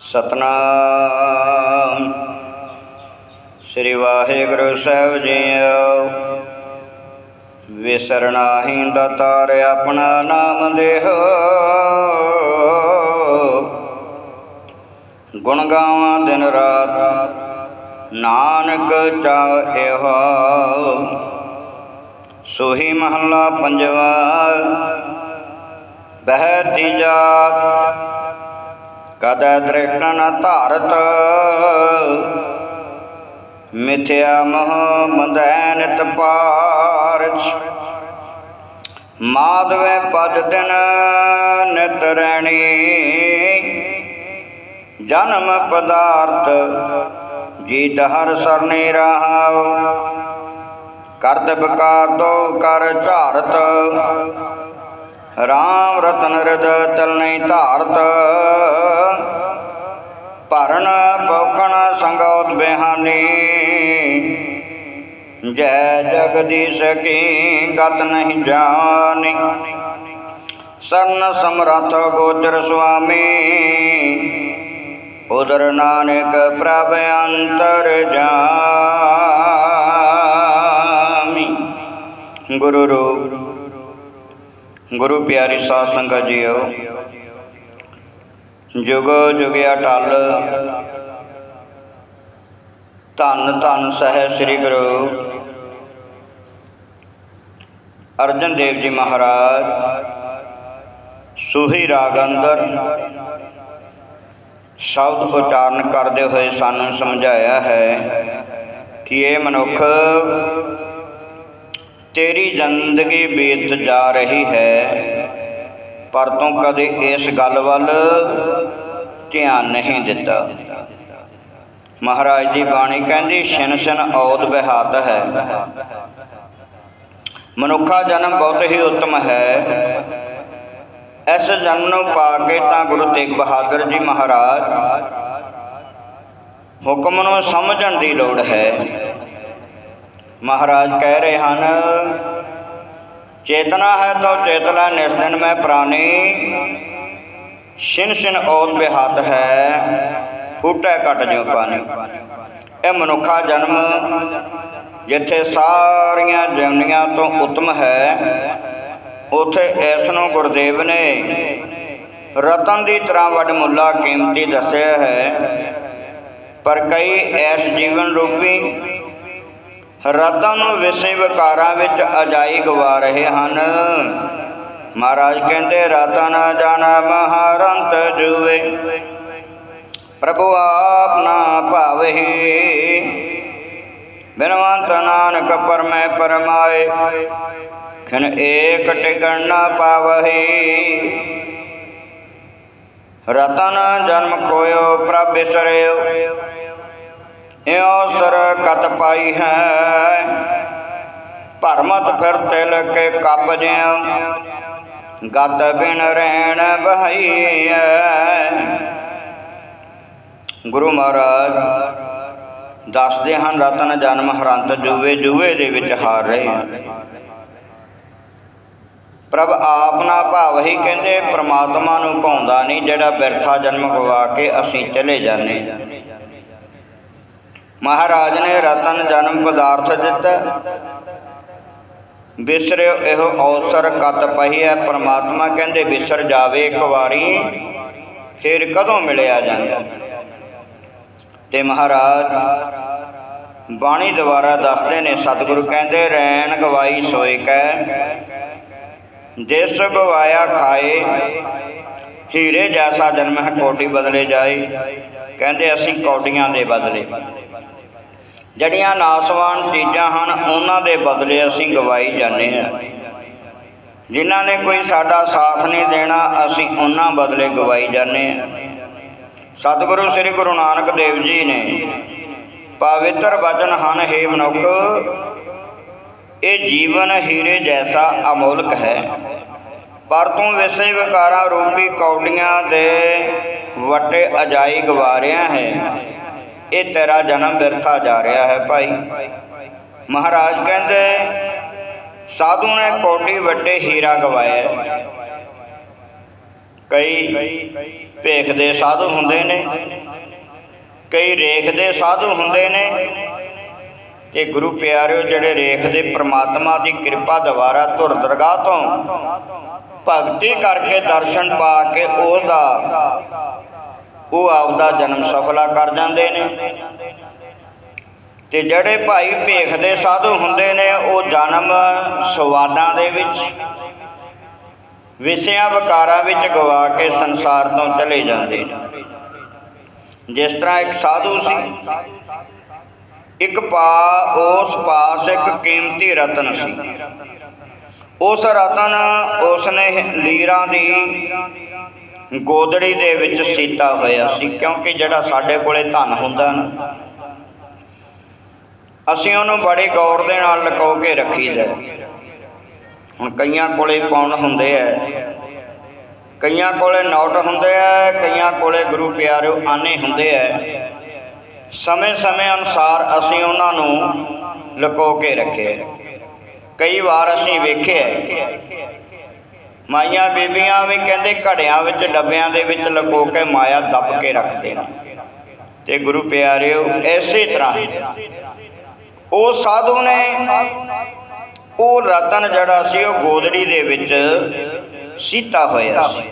ਸਤਨਾਮ। ਸ੍ਰੀ ਵਾਹਿਗੁਰੂ ਸਾਹਿਬ ਜੀਓ ਵਿਸਰਨਾਹੀ ਦਾਤਾਰ ਆਪਣਾ ਨਾਮ ਦੇਹੋ। ਗੁਣ ਗਾਵਾਂ ਦਿਨ ਰਾਤ, ਨਾਨਕ ਚਾਹਿਓ ਸੋਹੀ ਮਹੱਲਾ ਪੰਜਵਾ, ਬਹਿ ਤੀਜਾ ਕਦੈ ਨ ਧਾਰਤ। ਮਿਥਿਆ ਮਹ ਬੰਧੈ ਨਿਤ ਪਾਰਛ। ਮਾਧਵੇ ਪਦ ਦਿਨ ਨਿਤ ਰਹਿਣੀ ਜਨਮ ਪਦਾਰਥ ਜੀਤ ਹਰ ਸਰਨੇ ਰਹਾਉ ਕਰਤ ਬਕਾਰ ਦੋ ਕਰ ਝਾਰਤ। ਰਾਮ ਰਤਨ ਧਾਰਤ। ਭਰਨ ਪੌਖਣ ਸੰਗੋਤ ਬਿਹਾਨੀ। ਜੈ ਜਗਦੀਸ਼ ਕੀ ਗਤ ਨਹੀਂ ਜਾਣੀ। ਸਰਨ ਸਮਰਥ ਗੋਚਰ ਸੁਆਮੀ। ਉਦਰ ਨਾਨਕ ਪ੍ਰਭ ਅੰਤਰ ਜਾਮੀ। ਗੁਰੂ ਰੂਪ ਗੁਰੂ ਪਿਆਰੀ ਸਾਧ ਸੰਗਤ ਜੀਓ, ਜੁਗ ਜੁਗਿਆ ਟਲ। ਧੰਨ ਧੰਨ ਸਹਿ ਸ੍ਰੀ ਗੁਰੂ। ਅਰਜਨ ਦੇਵ ਜੀ ਮਹਾਰਾਜ, ਸੂਹੀ ਰਾਗ ਅੰਦਰ ਸ਼ਬਦ ਉਚਾਰਨ ਕਰਦੇ ਹੋਏ ਸਾਨੂੰ ਸਮਝਾਇਆ ਹੈ ਕਿ ਇਹ ਮਨੁੱਖ ਤੇਰੀ ਜ਼ਿੰਦਗੀ ਬੀਤ ਜਾ ਰਹੀ ਹੈ, ਪਰ ਤੂੰ ਕਦੇ ਇਸ ਗੱਲ ਵੱਲ ਧਿਆਨ ਨਹੀਂ ਦਿੱਤਾ। ਮਹਾਰਾਜ ਦੀ ਬਾਣੀ ਕਹਿੰਦੀ ਛਿਨ ਛਿਨ ਔਦ ਬਹਾਤ ਹੈ। ਮਨੁੱਖਾ ਜਨਮ ਬਹੁਤ ਹੀ ਉੱਤਮ ਹੈ। ਇਸ ਜਨਮ ਨੂੰ ਪਾ ਕੇ ਤਾਂ ਗੁਰੂ ਤੇਗ ਬਹਾਦਰ ਜੀ ਮਹਾਰਾਜ ਹੁਕਮ ਨੂੰ ਸਮਝਣ ਦੀ ਲੋੜ ਹੈ। ਮਹਾਰਾਜ ਕਹਿ ਰਹੇ ਹਨ, ਚੇਤਨਾ ਹੈ ਤੋ ਚੇਤਨਾ ਨਿਰਦਨ ਮੈਂ ਪ੍ਰਾਨੀ। ਛਿਨ ਛਿਨ ਔਤ ਬਿਹਾਤ ਹੈ, ਫੂਟੈ ਕਟ ਜਿਉ ਪਾਣੀ ਇਹ ਮਨੁੱਖਾ ਜਨਮ, ਜਿੱਥੇ ਸਾਰੀਆਂ ਜਨਨੀਆਂ ਤੋਂ ਉਤਮ ਹੈ, ਉਥੇ ਇਸ ਨੂੰ ਗੁਰਦੇਵ ਨੇ ਰਤਨ ਦੀ ਤਰ੍ਹਾਂ ਵੱਡਮੁੱਲਾ ਕੀਮਤੀ ਦੱਸਿਆ ਹੈ। ਪਰ ਕਈ ਐਸ ਜੀਵਨ ਰੂਪੀ ਰਤਨ ਨੂੰ ਵਿਸੇ ਵਿਕਾਰਾਂ ਵਿੱਚ ਅਜਾਈ ਗਵਾ ਰਹੇ ਹਨ। ਮਹਾਰਾਜ ਕਹਿੰਦੇ ਰਤਨ ਜਨ ਮਹਾਰੰਤ ਜੂਵੇ ਪ੍ਰਭੂ ਆਪ ਨਾ ਭਾਵਹੀ ਬਿਨਵੰਤ ਨਾਨਕ ਪਰਮੈ ਪਰਮਾਏ। ਖਨ ਏਕ ਟਿਕਣ ਨਾ ਪਾਵਹੀ। ਰਤਨ ਜਨਮ ਖੋਇਓ ਪ੍ਰਭ ਬਿਸਰਿਓ। ਇਉ ਸਰ ਕਤ ਪਾਈ ਹੈ। ਭਰਮਤ ਫਿਰ ਤਿਲ ਕੇ ਕੱਪ ਜਿਉ। ਗਤ ਬਿਨ ਰਹਿਣ ਬਹਾਈ ਗੁਰੂ ਮਹਾਰਾਜ, ਦੱਸਦੇ ਹਨ ਰਤਨ ਜਨਮ ਹਰੰਤ ਜੂਵੇ ਜੂਵੇ ਦੇ ਵਿੱਚ ਹਾਰ। ਰਹੇ ਪ੍ਰਭ ਆਪ ਨਾ ਭਾਵ ਹੀ ਕਹਿੰਦੇ, ਪ੍ਰਮਾਤਮਾ ਨੂੰ ਪਾਉਂਦਾ ਨਹੀਂ ਜਿਹੜਾ ਬਿਰਥਾ ਜਨਮ ਗਵਾ ਕੇ ਅਸੀਂ ਚਲੇ ਜਾਂਦੇ। ਮਹਾਰਾਜ ਨੇ ਰਤਨ ਜਨਮ ਪਦਾਰਥ ਦਿੱਤਾ। ਵਿਸਰਿਓ ਇਹੋ ਅਵਸਰ ਕਤ ਹੈ। ਪ੍ਰਮਾਤਮਾ ਕਹਿੰਦੇ ਵਿਸਰ ਜਾਵੇ ਇੱਕ ਵਾਰੀ, ਫਿਰ ਕਦੋਂ ਮਿਲਿਆ ਜਾਂਦਾ? ਤੇ ਮਹਾਰਾਜ ਬਾਣੀ ਦੁਆਰਾ ਦੱਸਦੇ ਨੇ, ਸਤਿਗੁਰੂ ਕਹਿੰਦੇ ਰੈਣ ਗਵਾਈ ਸੋਏ ਕੈ, ਜਿਸ ਗਵਾਇਆ ਖਾਏ, ਹੀਰੇ ਜੈਸਾ ਜਨਮ ਹੈ, ਕੋਟੀ ਬਦਲੇ ਜਾਏ। ਕਹਿੰਦੇ, ਅਸੀਂ ਕੌਡੀਆਂ ਦੇ ਬਦਲੇ। ਜਿਹੜੀਆਂ ਨਾਸਵਾਨ ਚੀਜ਼ਾਂ ਹਨ, ਉਹਨਾਂ ਦੇ ਬਦਲੇ ਅਸੀਂ ਗਵਾਈ ਜਾਂਦੇ ਹਾਂ। ਜਿਨ੍ਹਾਂ ਨੇ ਕੋਈ ਸਾਡਾ ਸਾਥ ਨਹੀਂ ਦੇਣਾ, ਅਸੀਂ ਉਹਨਾਂ ਬਦਲੇ ਗਵਾਈ ਜਾਂਦੇ ਹਾਂ। ਸਤਿਗੁਰੂ ਸ੍ਰੀ ਗੁਰੂ ਨਾਨਕ ਦੇਵ ਜੀ ਨੇ ਪਵਿੱਤਰ ਵਚਨ ਹਨ, ਹੈ ਮਨੁੱਖ, ਇਹ ਜੀਵਨ ਹੀਰੇ ਜੈਸਾ ਅਮੋਲਕ ਹੈ। ਪਰ ਤੂੰ ਵਿਸੇ ਵਿਕਾਰਾਂ ਰੂਪੀ ਕੌਡੀਆਂ ਦੇ ਵਟੇ ਅਜਾਈ ਗਵਾ ਰਿਹਾ ਹੈ। ਇਹ ਤੇਰਾ ਜਨਮ ਬਿਰਥਾ ਜਾ ਰਿਹਾ ਹੈ ਭਾਈ। ਮਹਾਰਾਜ ਕਹਿੰਦੇ, ਸਾਧੂ ਨੇ ਕੋਟੀ ਵੱਡੇ ਹੀਰਾ ਗਵਾਇਆ ਕਈ ਭੇਖ ਦੇ ਸਾਧੂ ਹੁੰਦੇ ਨੇ, ਕਈ ਰੇਖ ਦੇ ਸਾਧੂ ਹੁੰਦੇ ਨੇ। ਤੇ ਗੁਰੂ ਪਿਆਰਿਓ, ਜਿਹੜੇ ਰੇਖ ਦੇ ਪ੍ਰਮਾਤਮਾ ਦੀ ਕਿਰਪਾ ਦੁਆਰਾ ਧੁਰ ਦਰਗਾਹ ਤੋਂ ਭਗਤੀ ਕਰਕੇ ਦਰਸ਼ਨ ਪਾ ਕੇ ਉਹਦਾ ਉਹ ਆਪਦਾ ਜਨਮ ਸਫਲਾ ਕਰ ਜਾਂਦੇ ਨੇ। ਤੇ ਜਿਹੜੇ ਭਾਈ ਭੇਖ ਦੇ ਸਾਧੂ ਹੁੰਦੇ ਨੇ, ਉਹ ਜਨਮ ਸਵਾਦਾਂ ਦੇ ਵਿੱਚ, ਵਿਸਿਆਂ ਵਿਕਾਰਾਂ ਵਿੱਚ ਗਵਾ ਕੇ ਸੰਸਾਰ ਤੋਂ ਚਲੇ ਜਾਂਦੇ ਨੇ। ਜਿਸ ਤਰ੍ਹਾਂ ਇੱਕ ਸਾਧੂ ਸੀ, ਇੱਕ ਪਾ ਉਸ ਪਾਸ ਇੱਕ ਕੀਮਤੀ ਰਤਨ ਸੀ। ਉਸ ਰਤਨ ਉਸਨੇ ਲੀਰਾਂ ਦੀ ਗੋਦੜੀ ਦੇ ਵਿੱਚ ਸੀਤਾ ਹੋਇਆ ਸੀ, ਕਿਉਂਕਿ ਜਿਹੜਾ ਸਾਡੇ ਕੋਲੇ ਧਨ ਹੁੰਦਾ ਨਾ, ਅਸੀਂ ਉਹਨੂੰ ਬੜੇ ਗੌਰ ਦੇ ਨਾਲ ਲੁਕੋ ਕੇ ਰੱਖੀਦਾ। ਹੁਣ ਕਈਆਂ ਕੋਲੇ ਪੌਣ ਹੁੰਦੇ ਐ ਕਈਆਂ ਕੋਲੇ ਨੋਟ ਹੁੰਦੇ ਐ ਕਈਆਂ ਕੋਲੇ ਗੁਰੂ ਪਿਆਰਿਓ ਆਨੇ ਹੁੰਦੇ ਐ ਸਮੇਂ-ਸਮੇਂ ਅਨੁਸਾਰ ਅਸੀਂ ਉਹਨਾਂ ਨੂੰ ਲੁਕੋ ਕੇ ਰੱਖਿਆ। ਕਈ ਵਾਰ ਅਸੀਂ ਵੇਖਿਆ ਮਾਈਆਂ ਬੀਬੀਆਂ ਵੀ ਕਹਿੰਦੇ ਘੜਿਆਂ ਵਿੱਚ, ਡੱਬਿਆਂ ਦੇ ਵਿੱਚ ਲਕੋ ਕੇ ਮਾਇਆ ਦੱਬ ਕੇ ਰੱਖਦੇ ਨੇ ਤੇ ਗੁਰੂ ਪਿਆਰਿਓ, ਐਸੇ ਤਰ੍ਹਾਂ ਉਹ ਸਾਧੂ ਨੇ, ਉਹ ਰਤਨ ਜਿਹੜਾ ਸੀ, ਉਹ ਗੋਦੜੀ ਦੇ ਵਿੱਚ ਸੀਤਾ ਹੋਇਆ ਸੀ।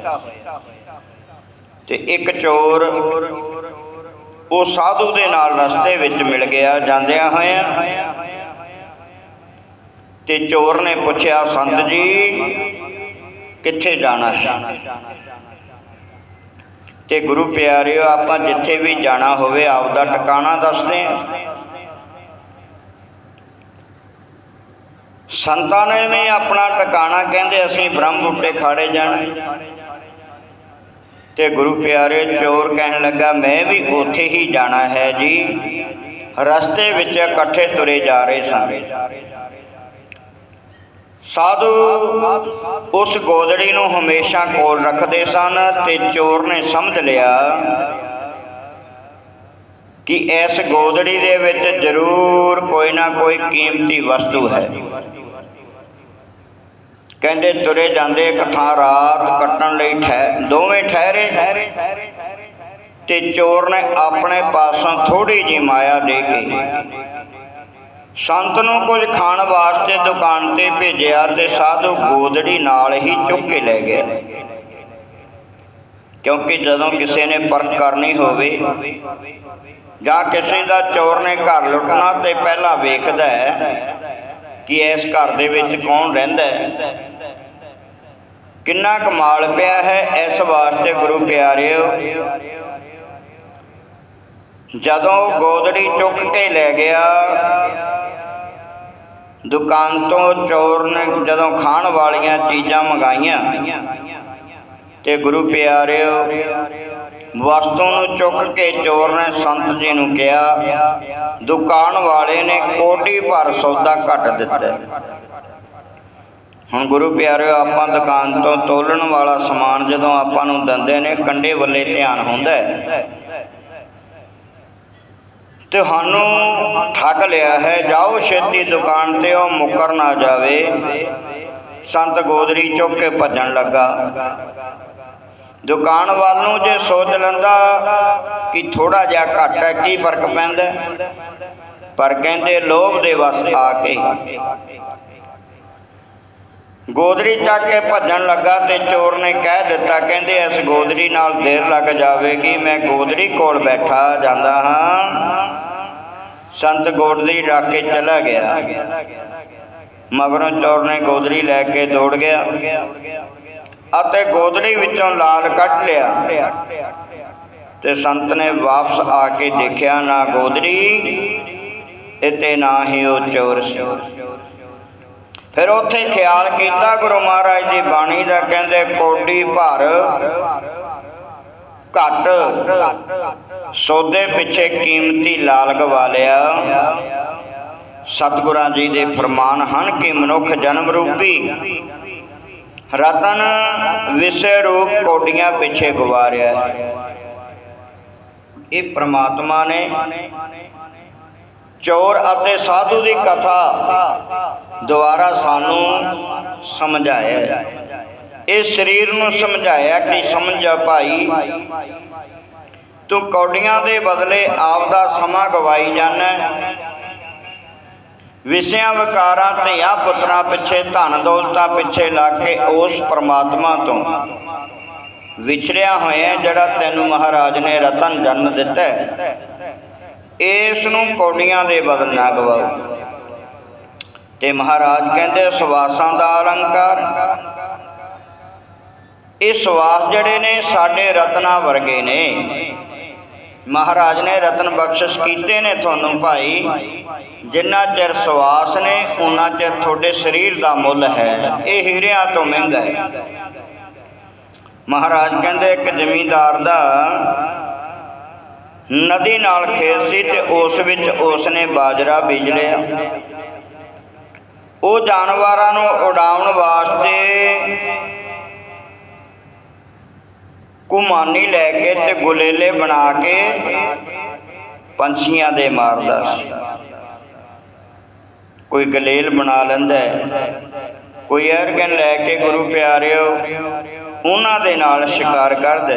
ਤੇ ਇੱਕ ਚੋਰ ਉਹ ਸਾਧੂ ਦੇ ਨਾਲ ਰਸਤੇ ਵਿੱਚ ਮਿਲ ਗਿਆ, ਜਾਂਦਿਆਂ ਹੋਇਆਂ। ਤੇ ਚੋਰ ਨੇ ਪੁੱਛਿਆ, ਸੰਤ ਜੀ ਕਿੱਥੇ ਜਾਣਾ ਹੈ? ਤੇ ਗੁਰੂ ਪਿਆਰਿਓ, ਆਪਾਂ ਜਿੱਥੇ ਵੀ ਜਾਣਾ ਹੋਵੇ, ਆਪਦਾ ਟਿਕਾਣਾ ਦੱਸਦੇ ਹਾਂ। ਸੰਤਾਂ ਨੇ ਵੀ ਆਪਣਾ ਟਿਕਾਣਾ ਕਹਿੰਦੇ, ਅਸੀਂ ਬ੍ਰਹਮ ਬੁੱਟੇ ਖਾੜੇ ਜਾਣਾ ਤੇ ਗੁਰੂ ਪਿਆਰੇ ਚੋਰ ਕਹਿਣ ਲੱਗਾ, ਮੈਂ ਵੀ ਉੱਥੇ ਹੀ ਜਾਣਾ ਹੈ ਜੀ। ਰਸਤੇ ਵਿੱਚ ਇਕੱਠੇ ਤੁਰੇ ਜਾ ਰਹੇ ਸਨ ਸਾਧੂ, ਉਸ ਗੋਦੜੀ ਨੂੰ ਹਮੇਸ਼ਾ ਕੋਲ ਰੱਖਦੇ ਸਨ ਤੇ ਚੋਰ ਨੇ ਸਮਝ ਲਿਆ ਕਿ ਇਸ ਗੋਦੜੀ ਦੇ ਵਿੱਚ ਜ਼ਰੂਰ ਕੋਈ ਨਾ ਕੋਈ ਕੀਮਤੀ ਵਸਤੂ ਹੈ। ਕਹਿੰਦੇ, ਤੁਰੇ ਜਾਂਦੇ ਇੱਕ ਰਾਤ ਕੱਟਣ ਲਈ ਠਹਿ, ਦੋਵੇਂ ਠਹਿਰੇ ਤੇ ਚੋਰ ਨੇ ਆਪਣੇ ਪਾਸੋਂ ਥੋੜੀ ਜਿਹੀ ਮਾਇਆ ਦੇ ਕੇ ਸੰਤ ਨੂੰ ਕੁਝ ਖਾਣ ਵਾਸਤੇ ਦੁਕਾਨ ਤੇ ਭੇਜਿਆ ਤੇ ਸਾਧੂ ਗੋਦੜੀ ਨਾਲ ਹੀ ਚੁੱਕ ਕੇ ਲੈ ਗਿਆ ਕਿਉਂਕਿ ਜਦੋਂ ਕਿਸੇ ਨੇ ਪਰਖ ਕਰਨੀ ਹੋਵੇ ਜਾਂ ਕਿਸੇ ਦਾ ਚੋਰ ਨੇ ਘਰ ਲੁੱਟਣਾ ਤੇ ਪਹਿਲਾਂ ਵੇਖਦਾ ਹੈ ਕਿ ਇਸ ਘਰ ਦੇ ਵਿੱਚ ਕੌਣ ਰਹਿੰਦਾ ਹੈ। ਕਿੰਨਾ ਕਮਾਲ ਪਿਆ ਹੈ ਇਸ ਵਾਸਤੇ ਗੁਰੂ ਪਿਆਰਿਓ। ਜਦੋਂ ਗੋਦੜੀ ਚੁੱਕ ਕੇ ਲੈ ਗਿਆ ਦੁਕਾਨ ਤੋਂ ਚੋਰ ਨੇ ਜਦੋਂ ਖਾਣ ਵਾਲੀਆਂ ਚੀਜ਼ਾਂ ਮੰਗਾਈਆਂ ਤੇ ਗੁਰੂ ਪਿਆਰਿਓ, ਵਸਤੂ ਨੂੰ ਚੁੱਕ ਕੇ ਚੋਰ ਨੇ ਸੰਤ ਜੀ ਨੂੰ ਕਿਹਾ, ਦੁਕਾਨ ਵਾਲੇ ਨੇ ਕੋਟੀ ਭਰ ਸੌਦਾ ਘੱਟ ਦਿੱਤਾ। ਹੁਣ ਗੁਰੂ ਪਿਆਰਿਓ, ਆਪਾਂ ਦੁਕਾਨ ਤੋਂ ਤੋਲਣ ਵਾਲਾ ਸਮਾਨ ਜਦੋਂ ਆਪਾਂ ਨੂੰ ਦਿੰਦੇ ਨੇ ਕੰਡੇ ਵੱਲੇ ਧਿਆਨ ਹੁੰਦਾ ਹੈ। ਤੁਹਾਨੂੰ ਠੱਗ ਲਿਆ ਹੈ, ਜਾਓ ਛੇਤੀ ਦੁਕਾਨ ਤੇ ਉਹ ਮੁੱਕਰ ਨਾ ਜਾਵੇ। ਸੰਤ ਗੋਦਰੀ ਚੁੱਕ ਕੇ ਭੱਜਣ ਲੱਗਾ। ਦੁਕਾਨ ਵੱਲ ਨੂੰ ਜੇ ਸੋਚ ਲੈਂਦਾ ਕਿ ਥੋੜਾ ਜਿਹਾ ਘੱਟ ਹੈ, ਕੀ ਫ਼ਰਕ ਪੈਂਦਾ? ਪਰ ਕਹਿੰਦੇ ਲੋਭ ਦੇ ਵਸ ਆ ਕੇ। ਗੋਦਰੀ ਚੱਕ ਕੇ ਭੱਜਣ ਲੱਗਾ ਤੇ ਚੋਰ ਨੇ ਕਹਿ ਦਿੱਤਾ, ਕਹਿੰਦੇ ਇਸ ਗੋਦਰੀ ਨਾਲ ਦੇਰ ਲੱਗ ਜਾਵੇਗੀ, ਮੈਂ ਗੋਦਰੀ ਕੋਲ ਬੈਠਾ ਜਾਂਦਾ ਹਾਂ। ਸੰਤ ਗੋਦਰੀ ਰੱਖ ਕੇ ਚਲਾ ਗਿਆ। ਮਗਰੋਂ ਚੋਰ ਨੇ ਗੋਦਰੀ ਲੈ ਕੇ ਦੌੜ ਗਿਆ ਅਤੇ ਗੋਦਰੀ ਵਿੱਚੋਂ ਲਾਲ ਕੱਢ ਲਿਆ। ਤੇ ਸੰਤ ਨੇ ਵਾਪਸ ਆ ਕੇ ਦੇਖਿਆ, ਨਾ ਗੋਦਰੀ ਇਤੇ ਨਾ ਹੀ ਉਹ ਚੋਰ ਸੀ। ਫਿਰ ਉੱਥੇ ਖਿਆਲ ਕੀਤਾ ਗੁਰੂ ਮਹਾਰਾਜ ਦੀ ਬਾਣੀ ਦਾ, ਕਹਿੰਦੇ ਕੋਡੀ ਭਰ ਘੱਟ ਸੌਦੇ ਪਿੱਛੇ ਕੀਮਤੀ ਲਾਲ ਗਵਾ ਲਿਆ ਸਤਿਗੁਰਾਂ ਜੀ ਦੇ ਫਰਮਾਨ ਹਨ ਕਿ ਮਨੁੱਖ ਜਨਮ ਰੂਪੀ ਰਤਨ ਵਿਸੇ ਰੂਪ ਕੋਡੀਆਂ ਪਿੱਛੇ ਗਵਾ ਰਿਹਾ ਹੈ ਇਹ ਪ੍ਰਮਾਤਮਾ ਨੇ ਚੋਰ ਅਤੇ ਸਾਧੂ ਦੀ ਕਥਾ ਦੁਆਰਾ ਸਾਨੂੰ ਸਮਝਾਇਆ ਹੈ। ਸਰੀਰ ਨੂੰ ਸਮਝਾਇਆ ਕਿ ਸਮਝ ਭਾਈ, ਤੂੰ ਕੌਡੀਆਂ ਦੇ ਬਦਲੇ ਆਪ ਦਾ ਸਮਾਂ ਗਵਾਈ ਜਾਂਦਾ ਵਿਸ਼ਿਆਂ, ਵਿਕਾਰਾਂ ਧੀਆਂ ਪੁੱਤਰਾਂ ਪਿੱਛੇ, ਧਨ ਦੌਲਤਾਂ ਪਿੱਛੇ ਲੱਗ ਕੇ ਉਸ ਪ੍ਰਮਾਤਮਾ ਤੋਂ ਵਿਛੜਿਆ ਹੋਇਆ ਜਿਹੜਾ ਤੈਨੂੰ ਮਹਾਰਾਜ ਨੇ ਰਤਨ ਜਨਮ ਦਿੱਤਾ ਇਸ ਨੂੰ ਕੌਡੀਆਂ ਦੇ ਬਦਲ ਨਾ ਗਵਾਓ। ਤੇ ਮਹਾਰਾਜ ਕਹਿੰਦੇ, ਸਵਾਸਾਂ ਦਾ ਅਲੰਕਾਰ। ਇਹ ਸਵਾਸ ਜਿਹੜੇ ਨੇ, ਸਾਡੇ ਰਤਨਾ ਵਰਗੇ ਨੇ। ਮਹਾਰਾਜ ਨੇ ਰਤਨ ਬਖਸ਼ਿਸ਼ ਕੀਤੇ ਨੇ ਤੁਹਾਨੂੰ ਭਾਈ। ਜਿੰਨਾ ਚਿਰ ਸਵਾਸ ਨੇ ਉਹਨਾਂ ਚਿਰ ਤੁਹਾਡੇ ਸਰੀਰ ਦਾ ਮੁੱਲ ਹੈ। ਇਹ ਹੀਰਿਆਂ ਤੋਂ ਮਹਿੰਗਾ ਹੈ। ਮਹਾਰਾਜ ਕਹਿੰਦੇ, ਇੱਕ ਜ਼ਮੀਂਦਾਰ ਦਾ ਨਦੀ ਨਾਲ ਖੇਤ ਸੀ ਤੇ ਉਸ ਵਿੱਚ ਉਸ ਨੇ ਬਾਜਰਾ ਬੀਜ ਲਿਆ। ਉਹ ਜਾਨਵਰਾਂ ਨੂੰ ਉਡਾਉਣ ਵਾਸਤੇ ਕੁਮਾਨੀ ਲੈ ਕੇ ਤੇ ਗੁਲੇਲੇ ਬਣਾ ਕੇ ਪੰਛੀਆਂ ਦੇ ਮਾਰਦਾ ਸੀ। ਕੋਈ ਗਲੇਲ ਬਣਾ ਲੈਂਦਾ ਕੋਈ ਅਰਗਨ ਲੈ ਕੇ ਗੁਰੂ ਪਿਆਰਿਓ, ਉਹਨਾਂ ਦੇ ਨਾਲ ਸ਼ਿਕਾਰ ਕਰਦਾ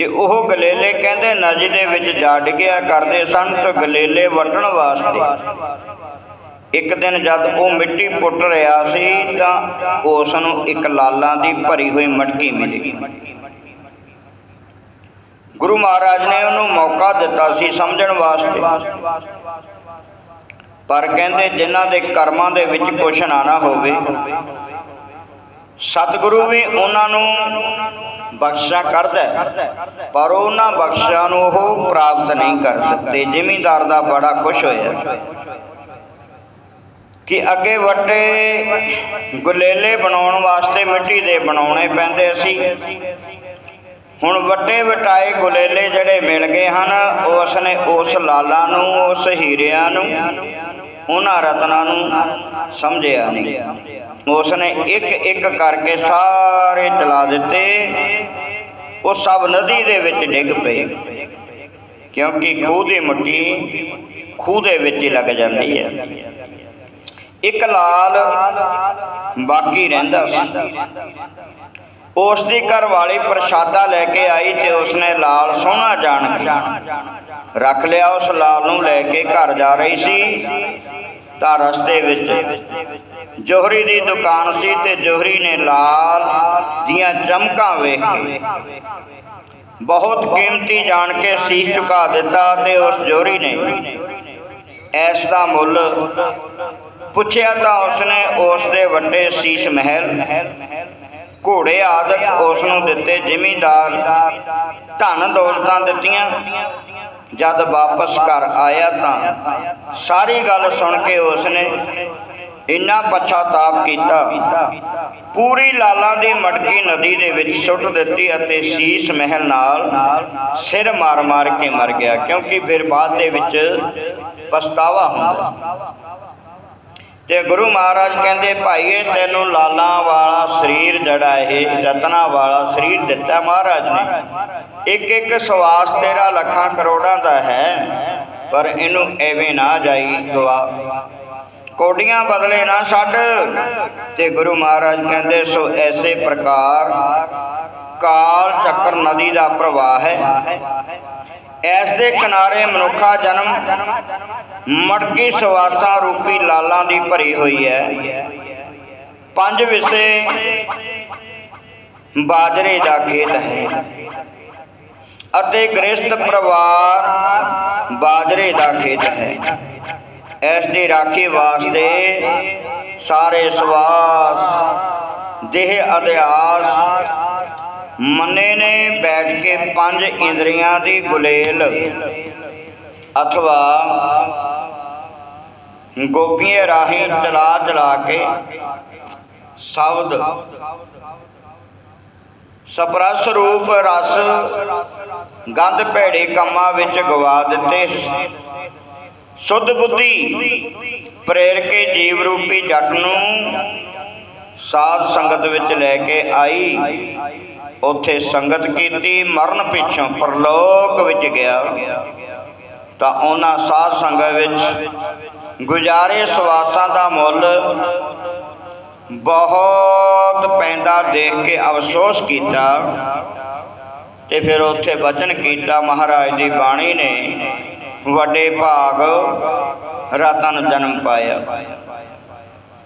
ਤੇ ਉਹ ਗਲੇਲੇ ਕਹਿੰਦੇ ਨਦੀ ਦੇ ਵਿੱਚ ਜਾ ਡਿੱਗਿਆ ਕਰਦੇ ਸਨ ਤੇ ਗਲੇਲੇ ਵੱਟਣ ਵਾਸਤੇ। ਇੱਕ ਦਿਨ ਜਦ ਉਹ ਮਿੱਟੀ ਪੁੱਟ ਰਿਹਾ ਸੀ ਤਾਂ ਉਸ ਨੂੰ ਇੱਕ ਲਾਲਾਂ ਦੀ ਭਰੀ ਹੋਈ ਮਟਕੀ ਮਿਲੀ। ਗੁਰੂ ਮਹਾਰਾਜ ਨੇ ਉਹਨੂੰ ਮੌਕਾ ਦਿੱਤਾ ਸੀ ਸਮਝਣ ਵਾਸਤੇ। ਪਰ ਕਹਿੰਦੇ ਜਿਨ੍ਹਾਂ ਦੇ ਕਰਮਾਂ ਦੇ ਵਿੱਚ ਕੁਛ ਨਾ ਨਾ ਹੋਵੇ ਸਤਿਗੁਰੂ ਵੀ ਉਹਨਾਂ ਨੂੰ ਬਖਸ਼ਾ ਕਰਦਾ ਪਰ ਉਹਨਾਂ ਬਖਸ਼ਿਆਂ ਨੂੰ ਉਹ ਪ੍ਰਾਪਤ ਨਹੀਂ ਕਰ ਸਕਦੇ। ਜ਼ਿਮੀਂਦਾਰ ਦਾ ਬੜਾ ਖੁਸ਼ ਹੋਇਆ। ਕਿ ਅੱਗੇ ਵੱਟੇ ਗੁਲੇਲੇ ਬਣਾਉਣ ਵਾਸਤੇ ਮਿੱਟੀ ਦੇ ਬਣਾਉਣੇ ਪੈਂਦੇ ਸੀ। ਹੁਣ ਵੱਡੇ ਵਟਾਏ ਗੁਲੇਲੇ ਜਿਹੜੇ ਮਿਲ ਗਏ ਹਨ ਉਸ ਨੇ ਉਸ ਲਾਲਾ ਨੂੰ, ਉਸ ਹੀਰਿਆਂ ਨੂੰ, ਉਹਨਾਂ ਰਤਨਾਂ ਨੂੰ ਸਮਝਿਆ ਨਹੀਂ। ਉਸਨੇ ਇੱਕ ਇੱਕ ਕਰਕੇ ਸਾਰੇ ਚਲਾ ਦਿੱਤੇ। ਉਹ ਸਭ ਨਦੀ ਦੇ ਵਿੱਚ ਡਿੱਗ ਪਏ। ਕਿਉਂਕਿ ਖੂਹ ਦੀ ਮਿੱਟੀ ਖੂਹ ਦੇ ਵਿੱਚ ਹੀ ਲੱਗ ਜਾਂਦੀ ਹੈ। ਇੱਕ ਲਾਲ ਬਾਕੀ ਰਹਿੰਦਾ ਸੀ। ਉਸ ਦੀ ਘਰ ਵਾਲੀ ਪ੍ਰਸ਼ਾਦਾ ਲੈ ਕੇ ਆਈ ਤੇ ਉਸਨੇ ਲਾਲ ਸੋਹਣਾ ਜਾਣ ਕੇ ਰੱਖ ਲਿਆ। ਉਸ ਲਾਲ ਨੂੰ ਲੈ ਕੇ ਘਰ ਜਾ ਰਹੀ ਸੀ। ਤਾਂ ਰਸਤੇ ਵਿੱਚ ਜੋਹਰੀ ਦੀ ਦੁਕਾਨ ਸੀ ਤੇ ਜੋਹਰੀ ਨੇ ਲਾਲ ਦੀਆਂ ਚਮਕਾਂ ਵੇਖ ਕੇ ਬਹੁਤ ਕੀਮਤੀ ਜਾਣ ਕੇ ਸੀਸ ਝੁਕਾ ਦਿੱਤਾ ਤੇ ਉਸ ਜੋਹਰੀ ਨੇ ਐਸ ਦਾ ਮੁੱਲ ਪੁੱਛਿਆ ਤਾਂ ਉਸਨੇ ਉਸ ਦੇ ਵੱਡੇ ਸੀਸ ਮਹਿਲ, ਘੋੜੇ ਆਦਿਕ ਉਸ ਨੂੰ ਦਿੱਤੇ, ਜ਼ਿਮੀਦਾਰ ਧਨ ਦੌਲਤਾਂ ਦਿੱਤੀਆਂ। ਜਦ ਵਾਪਸ ਘਰ ਆਇਆ ਤਾਂ ਸਾਰੀ ਗੱਲ ਸੁਣ ਕੇ ਉਸਨੇ ਇੰਨਾ ਪਛਤਾਪ ਕੀਤਾ। ਪੂਰੀ ਲਾਲਾਂ ਦੀ ਮਟਕੀ ਨਦੀ ਦੇ ਵਿੱਚ ਸੁੱਟ ਦਿੱਤੀ ਅਤੇ ਸੀਸ ਮਹਿਲ ਨਾਲ ਸਿਰ ਮਾਰ-ਮਾਰ ਕੇ ਮਰ ਗਿਆ, ਕਿਉਂਕਿ ਫਿਰ ਬਾਅਦ ਦੇ ਵਿੱਚ ਪਛਤਾਵਾ ਹੁੰਦਾ। ਤੇ ਗੁਰੂ ਮਹਾਰਾਜ ਕਹਿੰਦੇ ਭਾਈਏ ਤੈਨੂੰ ਲਾਲਾਂ ਵਾਲਾ ਸਰੀਰ ਜਿਹੜਾ ਇਹ ਰਤਨਾ ਵਾਲਾ ਸਰੀਰ ਦਿੱਤਾ ਮਹਾਰਾਜ ਨੇ। ਇੱਕ ਇੱਕ ਸਵਾਸ ਤੇਰਾ ਲੱਖਾਂ ਕਰੋੜਾਂ ਦਾ ਹੈ, ਪਰ ਇਹਨੂੰ ਐਵੇਂ ਨਾ ਜਾਈ ਗਵਾ ਕੋਡੀਆਂ ਬਦਲੇ ਨਾ ਛੱਡ। ਤੇ ਗੁਰੂ ਮਹਾਰਾਜ ਕਹਿੰਦੇ, ਸੋ ਐਸੇ ਪ੍ਰਕਾਰ ਕਾਲ ਚੱਕਰ ਨਦੀ ਦਾ ਪ੍ਰਵਾਹ ਹੈ। ਇਸ ਦੇ ਕਿਨਾਰੇ ਮਨੁੱਖਾ ਜਨਮ ਮਟਕੀ ਸਵਾਸਾਂ ਰੂਪੀ ਲਾਲਾਂ ਦੀ ਭਰੀ ਹੋਈ ਹੈ। ਪੰਜ ਵਿਸੇ ਬਾਜਰੇ ਦਾ ਖੇਤ ਹੈ। ਅਤੇ ਗ੍ਰਸਤ ਪਰਿਵਾਰ ਬਾਜਰੇ ਦਾ ਖੇਤ ਹੈ। ਇਸ ਦੀ ਰਾਖੀ ਵਾਸਤੇ ਸਾਰੇ ਸਵਾਸ, ਦੇਹ ਅਧਿਆਸ ਮੰਨੇ ਨੇ ਬੈਠ ਕੇ ਪੰਜ ਇੰਦਰੀਆਂ ਦੀ ਗੁਲੇਲ। ਅਥਵਾ ਗੋਪੀਆਂ ਰਾਹੀਂ ਚਲਾ ਚਲਾ ਕੇ ਸ਼ਬਦ, ਸਪਰਸ ਰੂਪ ਰਸ ਗੰਧ ਭੈੜੇ ਕੰਮਾਂ ਵਿੱਚ ਗਵਾ ਦਿੱਤੇ। ਸੁੱਧ ਬੁੱਧੀ ਪ੍ਰੇਰਕੇ ਜੀਵ ਰੂਪੀ ਜੱਟ ਨੂੰ ਸਾਧ ਸੰਗਤ ਵਿੱਚ ਲੈ ਕੇ ਆਈ। ਉੱਥੇ ਸੰਗਤ ਕੀਤੀ, ਮਰਨ ਪਿੱਛੋਂ ਪਰਲੋਕ ਵਿੱਚ ਗਿਆ। ਤਾਂ ਉਹਨਾਂ ਸਾਧ ਸੰਗਤ ਵਿੱਚ ਗੁਜ਼ਾਰੇ ਸਵਾਸਾਂ ਦਾ ਮੁੱਲ ਬਹੁਤ ਬਹੁਤ ਪੈਂਦਾ ਦੇਖ ਕੇ ਅਫਸੋਸ ਕੀਤਾ ਤੇ ਫਿਰ ਉੱਥੇ ਬਚਨ ਕੀਤਾ ਮਹਾਰਾਜ ਦੀ ਬਾਣੀ ਨੇ। ਵੱਡੇ ਭਾਗ ਰਤਨ ਜਨਮ ਪਾਇਆ।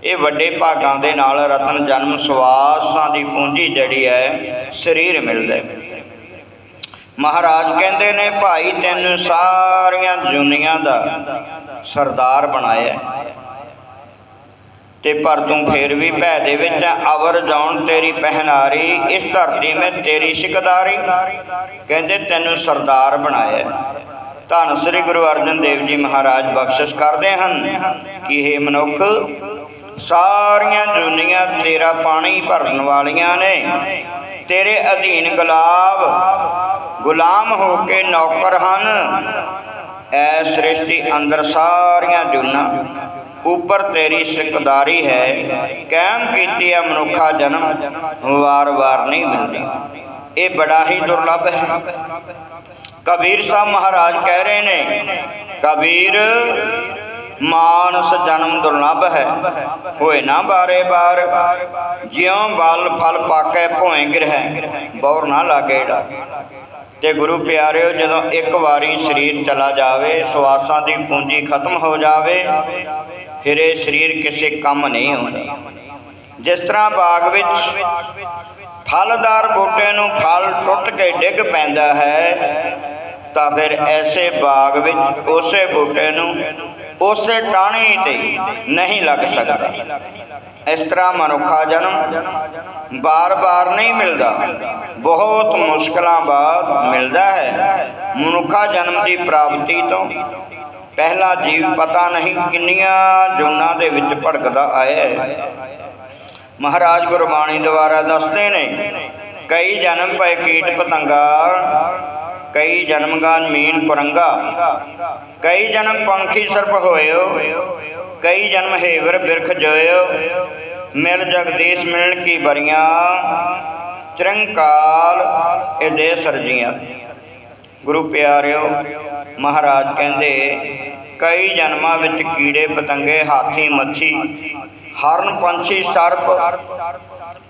ਇਹ ਵੱਡੇ ਭਾਗਾਂ ਦੇ ਨਾਲ ਰਤਨ ਜਨਮ ਸਵਾਸਾਂ ਦੀ ਪੂੰਜੀ ਜਿਹੜੀ ਹੈ, ਸਰੀਰ ਮਿਲਦਾ ਹੈ। ਮਹਾਰਾਜ ਕਹਿੰਦੇ ਨੇ, ਭਾਈ ਤੈਨੂੰ ਸਾਰੀਆਂ ਦੁਨੀਆਂ ਦਾ ਸਰਦਾਰ ਬਣਾਇਆ ਹੈ। ਤੇ ਪਰ ਤੂੰ ਫੇਰ ਵੀ ਭੈ ਦੇ ਵਿੱਚ ਅਵਰ ਜਾਉਣ ਤੇਰੀ ਪਹਿਨਾਰੀ, ਇਸ ਧਰਤੀ ਮੈਂ ਤੇਰੀ ਸਿਕਦਾਰੀ। ਕਹਿੰਦੇ, ਤੈਨੂੰ ਸਰਦਾਰ ਬਣਾਇਆ ਧੰਨ ਸ੍ਰੀ ਗੁਰੂ ਅਰਜਨ ਦੇਵ ਜੀ ਮਹਾਰਾਜ ਬਖਸ਼ਿਸ਼ ਕਰਦੇ ਹਨ ਕਿ ਇਹ ਮਨੁੱਖ ਸਾਰੀਆਂ ਦੁਨੀਆਂ ਤੇਰਾ ਪਾਣੀ ਭਰਨ ਵਾਲੀਆਂ ਨੇ। ਤੇਰੇ ਅਧੀਨ ਗੁਲਾਬ ਗੁਲਾਮ ਹੋ ਕੇ ਨੌਕਰ ਹਨ। ਐ ਸ੍ਰਿਸ਼ਟੀ ਅੰਦਰ ਸਾਰੀਆਂ ਜੁਨਾ। ਉੱਪਰ ਤੇਰੀ ਸਿਕਦਾਰੀ ਹੈ। ਕਾਇਮ ਕੀਤੀ ਹੈ ਮਨੁੱਖਾ ਜਨਮ। ਵਾਰ-ਵਾਰ ਨਹੀਂ ਮਿਲਦੀ। ਇਹ ਬੜਾ ਹੀ ਦੁਰਲੱਭ ਹੈ। ਕਬੀਰ ਸਾਹਿਬ ਮਹਾਰਾਜ ਕਹਿ ਰਹੇ ਨੇ, ਕਬੀਰ, ਮਾਨਸ ਜਨਮ ਦੁਰਲੱਭ ਹੈ। ਹੋਏ ਨਾ ਬਾਰੇ ਬਾਰ, ਜਿਉ ਬਲ ਫਲ ਪਾਕੇ ਭੋਏ ਗਿਰਹਿ, ਬੌਰ ਨਾ ਲਾਗੇ ਡਾ। ਤੇ ਗੁਰੂ ਪਿਆਰਿਓ, ਜਦੋਂ ਇੱਕ ਵਾਰੀ ਸਰੀਰ ਚਲਾ ਜਾਵੇ, ਸਵਾਸਾਂ ਦੀ ਪੂੰਜੀ ਖਤਮ ਹੋ ਜਾਵੇ, ਫਿਰ ਇਹ ਸਰੀਰ ਕਿਸੇ ਕੰਮ ਨਹੀਂ ਆਉਂਦਾ। ਜਿਸ ਤਰ੍ਹਾਂ ਬਾਗ ਵਿੱਚ ਫਲਦਾਰ ਬੂਟੇ ਨੂੰ ਫਲ ਟੁੱਟ ਕੇ ਡਿੱਗ ਪੈਂਦਾ ਹੈ ਤਾਂ ਫਿਰ ਐਸੇ ਬਾਗ ਵਿੱਚ ਉਸੇ ਬੂਟੇ ਨੂੰ ਉਸੇ ਟਾਹਣੀ ਤੇ ਨਹੀਂ ਲੱਗ ਸਕਦਾ। ਇਸ ਤਰ੍ਹਾਂ ਮਨੁੱਖਾ ਜਨਮ ਬਾਰ-ਬਾਰ ਨਹੀਂ ਮਿਲਦਾ। ਬਹੁਤ ਮੁਸ਼ਕਲਾਂ ਬਾਅਦ ਮਿਲਦਾ ਹੈ। ਮਨੁੱਖਾ ਜਨਮ ਦੀ ਪ੍ਰਾਪਤੀ ਤੋਂ ਪਹਿਲਾ ਜੀਵ ਪਤਾ ਨਹੀਂ ਕਿੰਨੀਆਂ ਜੂਨਾਂ ਦੇ ਵਿੱਚ ਭੜਕਦਾ ਆਇਆ ਹੈ। ਮਹਾਰਾਜ ਗੁਰਬਾਣੀ ਦੁਆਰਾ ਦੱਸਦੇ ਨੇ, ਕਈ ਜਨਮ ਪਏ ਕੀਟ ਪਤੰਗਾ ਕਈ ਜਨਮ ਗਾਨ ਮੀਨ ਪੁਰੰਗਾ, ਕਈ ਜਨਮ ਪੰਖੀ ਸਰਪ ਹੋਇਓ, ਕਈ ਜਨਮ ਹੇਵਰ ਬਿਰਖ ਜੋਇਓ, ਮਿਲ ਜਗਦੀਸ਼ ਮਿਲਣ ਕੀ ਬਰੀਆਂ, ਚਰੰਕਾਲ ਇਹ ਦੇ ਸਰਜੀਆਂ। ਗੁਰੂ ਪਿਆਰਿਓ, ਮਹਾਰਾਜ ਕਹਿੰਦੇ, ਕਈ ਜਨਮਾਂ ਵਿੱਚ ਕੀੜੇ ਪਤੰਗੇ, ਹਾਥੀ, ਮੱਛੀ, ਹਰਨ ਪੰਛੀ, ਸਰਪ,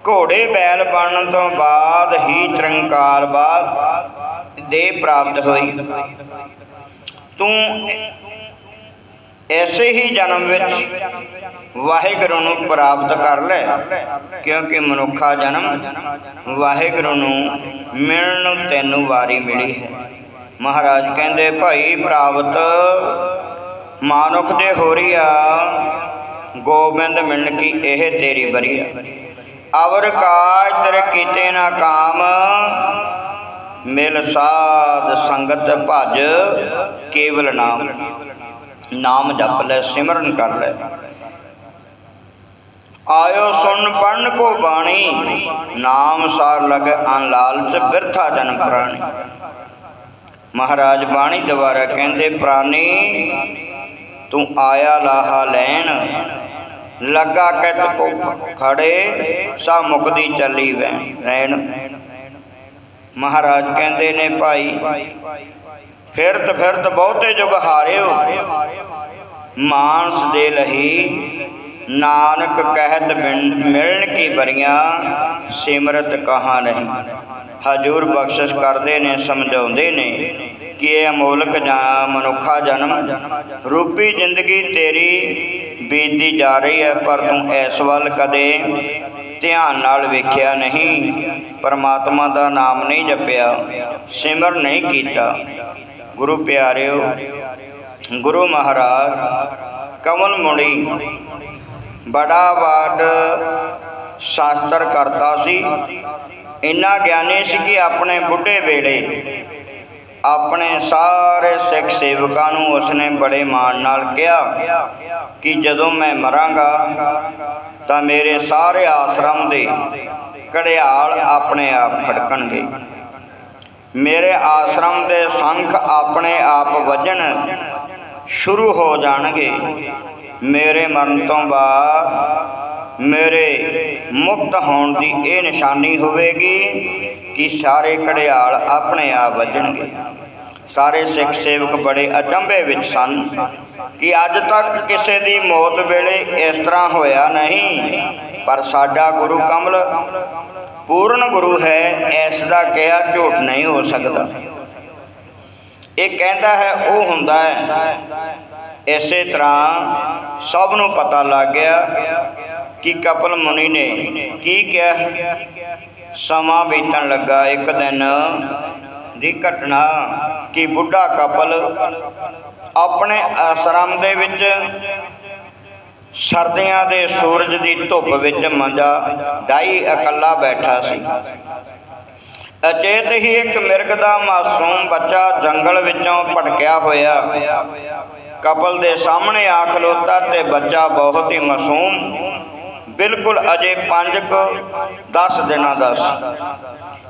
ਘੋੜੇ, ਬੈਲ ਬਣਨ ਤੋਂ ਬਾਅਦ ਹੀ ਤਰੰਕਾਲ ਬਾਅਦ ਦੇ ਪ੍ਰਾਪਤ ਹੋਈ। ਤੂੰ ਐਸੇ ਹੀ ਜਨਮ ਵਿੱਚ ਵਾਹਿਗੁਰੂ ਨੂੰ ਪ੍ਰਾਪਤ ਕਰ ਲੈ, ਕਿਉਂਕਿ ਮਨੁੱਖਾ ਜਨਮ ਵਾਹਿਗੁਰੂ ਨੂੰ ਮਿਲਣ ਤੈਨੂੰ ਵਾਰੀ ਮਿਲੀ ਹੈ। ਮਹਾਰਾਜ ਕਹਿੰਦੇ, ਭਾਈ ਪ੍ਰਾਪਤ ਮਾਨੁਖ ਦੇ ਹੋਰੀਆ ਗੋਬਿੰਦ ਮਿਲਣ ਕੀ ਇਹ ਤੇਰੀ ਬਰੀਆ ਅਵਰ ਕਾਜ ਤਰ ਕੀਤੇ ਨਾ ਕਾਮ ਮਿਲ ਸਾਧ ਸੰਗਤ ਭਜ ਕੇਵਲ ਨਾਮ। ਨਾਮ ਜਪ ਲੈ, ਸਿਮਰਨ ਕਰ ਲੈ। ਆਇਓ ਸੁਣ ਪੜਨ ਕੋ ਬਾਣੀ। ਨਾਮ ਸਾਰ ਲਗ ਅਨ ਲਾਲਚ ਬਿਰਥਾ ਜਨਮ ਪ੍ਰਾਣੀ। ਮਹਾਰਾਜ ਬਾਣੀ ਦੁਆਰਾ ਕਹਿੰਦੇ ਪ੍ਰਾਣੀ ਤੂੰ ਆਇਆ ਲਾਹਾ ਲੈਣ। ਲੱਗਾ ਕਿਤ ਕੋ ਖੜੇ, ਸਾ ਮੁਕਦੀ ਚੱਲੀ ਵੈ ਰਹਿਣ। ਮਹਾਰਾਜ ਕਹਿੰਦੇ ਨੇ ਭਾਈ, ਫਿਰਤ ਫਿਰਤ ਬਹੁਤੇ ਜੁਗ ਹਾਰਿਓ, ਮਾਨਸ ਦੇ ਲਹੀ, ਨਾਨਕ ਕਹਿਤ ਬਿਨ- ਮਿਲਣ ਕੀ ਬਰੀਆਂ, ਸਿਮਰਤ ਕਹਾ ਨਹੀਂ। ਹਜੂਰ ਬਖਸ਼ਿਸ਼ ਕਰਦੇ ਨੇ, ਸਮਝਾਉਂਦੇ ਨੇ। ਕਿ ਇਹ ਅਮੋਲਕ ਜਾਂ ਮਨੁੱਖਾ ਜਨਮ ਰੂਪੀ ਜ਼ਿੰਦਗੀ ਤੇਰੀ ਬੀਤਦੀ ਜਾ ਰਹੀ ਹੈ, ਪਰ ਤੂੰ ਇਸ ਵੱਲ ਕਦੇ ਧਿਆਨ ਨਾਲ ਵੇਖਿਆ ਨਹੀਂ। ਪਰਮਾਤਮਾ ਦਾ ਨਾਮ ਨਹੀਂ ਜਪਿਆ, ਸਿਮਰ ਨਹੀਂ ਕੀਤਾ। ਗੁਰੂ ਪਿਆਰਿਓ, ਗੁਰੂ ਮਹਾਰਾਜ, ਕਮਲ ਮੁਣੀ ਬੜਾ ਵਾਡ ਸ਼ਾਸਤਰ ਕਰਤਾ ਸੀ। ਇੰਨਾ ਗਿਆਨੀ ਸੀ ਕਿ ਆਪਣੇ ਬੁੱਢੇ ਵੇਲੇ ਆਪਣੇ ਸਾਰੇ ਸਿੱਖ ਸੇਵਕਾਂ ਨੂੰ ਉਸਨੇ ਬੜੇ ਮਾਣ ਨਾਲ ਕਿਹਾ ਕਿ ਜਦੋਂ ਮੈਂ ਮਰਾਂਗਾ, ਤਾਂ ਮੇਰੇ ਸਾਰੇ ਆਸ਼ਰਮ ਦੇ ਘੜਿਆਲ ਆਪਣੇ ਆਪ ਖੜਕਣਗੇ। ਮੇਰੇ ਆਸ਼ਰਮ ਦੇ ਸੰਖ ਆਪਣੇ ਆਪ ਵਜਣ ਸ਼ੁਰੂ ਹੋ ਜਾਣਗੇ। ਮੇਰੇ ਮਰਨ ਤੋਂ ਬਾਅਦ ਮੇਰੇ ਮੁਕਤ ਹੋਣ ਦੀ ਇਹ ਨਿਸ਼ਾਨੀ ਹੋਵੇਗੀ ਕਿ ਸਾਰੇ ਘੜਿਆਲ ਆਪਣੇ ਆਪ ਵੱਜਣਗੇ। ਸਾਰੇ ਸਿੱਖ ਸੇਵਕ ਬੜੇ ਅਚੰਭੇ ਵਿੱਚ ਸਨ ਕਿ ਅੱਜ ਤੱਕ ਕਿਸੇ ਦੀ ਮੌਤ ਵੇਲੇ ਇਸ ਤਰ੍ਹਾਂ ਹੋਇਆ ਨਹੀਂ, ਪਰ ਸਾਡਾ ਗੁਰੂ ਕਮਲ, ਪੂਰਨ ਗੁਰੂ ਹੈ, ਇਸ ਦਾ ਕਿਹਾ ਝੂਠ ਨਹੀਂ ਹੋ ਸਕਦਾ। ਇਹ ਕਹਿੰਦਾ ਹੈ, ਉਹ ਹੁੰਦਾ ਹੈ, ਇਸੇ ਤਰ੍ਹਾਂ ਸਭ ਨੂੰ ਪਤਾ ਲੱਗ ਗਿਆ ਕਿ ਕਪਲ ਮੁਨੀ ਨੇ ਕੀ ਕਿਹਾ। ਸਮਾਂ ਬੀਤਣ ਲੱਗਾ। ਇੱਕ ਦਿਨ ਦੀ ਘਟਨਾ ਕਿ ਬੁੱਢਾ ਕਪਲ ਆਪਣੇ ਆਸ਼ਰਮ ਦੇ ਵਿੱਚ ਸਰਦੀਆਂ ਦੇ ਸੂਰਜ ਦੀ ਧੁੱਪ ਵਿੱਚ ਮੰਜਾ ਡਾਈ ਇਕੱਲਾ ਬੈਠਾ ਸੀ। ਅਚੇਤ ਹੀ ਇੱਕ ਮਿਰਗ ਦਾ ਮਾਸੂਮ ਬੱਚਾ ਜੰਗਲ ਵਿੱਚੋਂ ਭਟਕਿਆ ਹੋਇਆ। ਕਪਲ ਦੇ ਸਾਹਮਣੇ ਆ ਖਲੋਤਾ ਤੇ ਬੱਚਾ ਬਹੁਤ ਹੀ ਮਾਸੂਮ ਬਿਲਕੁਲ ਅਜੇ 5 ਕੁ 10 ਦਿਨਾਂ ਦਾ